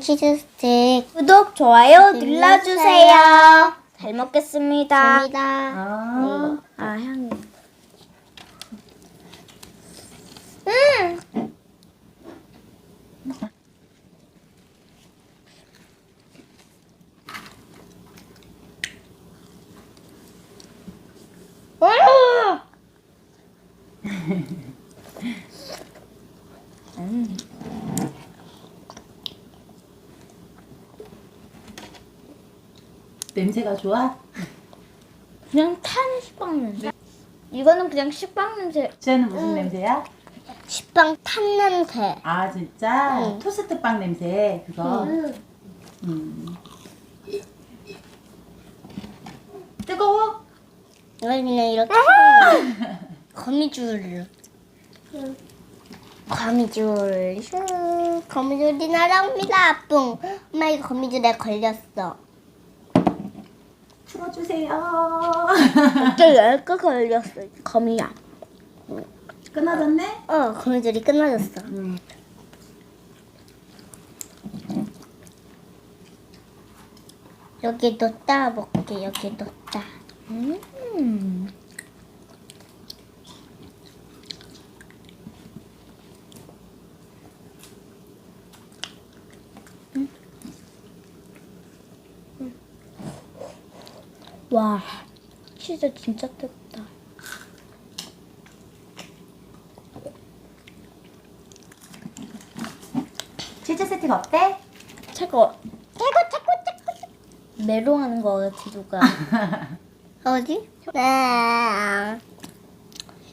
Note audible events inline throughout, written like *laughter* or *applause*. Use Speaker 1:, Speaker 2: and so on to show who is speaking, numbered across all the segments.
Speaker 1: 치즈 스틱.
Speaker 2: 구독, 좋아요
Speaker 1: 눌러주세요.
Speaker 2: 눌러주세요. 잘 먹겠습니다.
Speaker 1: 감사합니다.
Speaker 3: 아,
Speaker 2: 아, 향이.
Speaker 1: 음. 음. *laughs*
Speaker 3: 냄새가 좋아?
Speaker 2: 그냥 탄 식빵 냄새. 이거는 그냥 식빵 냄새.
Speaker 3: 쟤는 무슨 냄새야?
Speaker 1: 식빵 탄 냄새.
Speaker 3: 아 진짜
Speaker 1: 응.
Speaker 3: 토스트 빵 냄새 그거. 음. 뜨거워?
Speaker 1: 이걸 그냥 이렇게 거미줄. 거미줄. 슈. 거미줄이 날아옵니다. 뿡. 엄마 이거 거미줄에 걸렸어.
Speaker 3: 풀어주세요.
Speaker 2: 또 열개 걸렸어. 거미야.
Speaker 3: 끊어졌네?
Speaker 1: 어, 거미줄이 끊어졌어.
Speaker 3: 음.
Speaker 1: 여기 놓다 먹게. 여기 놓다.
Speaker 2: 음. 와, 치즈 진짜 뜨겁다.
Speaker 3: 치즈 스틱 어때?
Speaker 2: 최고. 최고, 최고, 최고. 메롱하는 거 누가. *laughs*
Speaker 1: 어디? 네.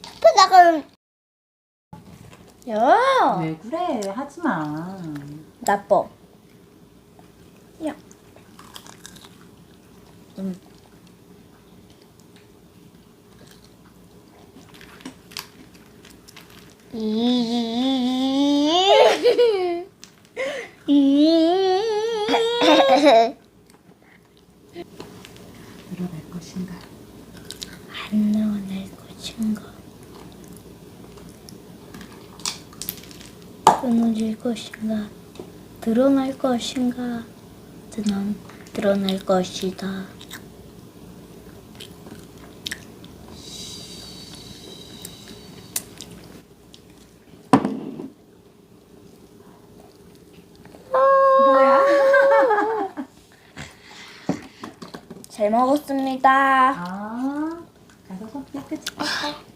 Speaker 1: 슈퍼다가
Speaker 2: 야,
Speaker 3: 왜 그래? 하지 마.
Speaker 2: 나빠. 야. 음.
Speaker 3: 늘어날 것인가?
Speaker 2: 안 나와낼 것인가? 끊어질 것인가? 드러날 것인가? 드러, 드러날 것이다. 잘 먹었습니다.
Speaker 3: 아, 가서 손 깨끗이 닦아.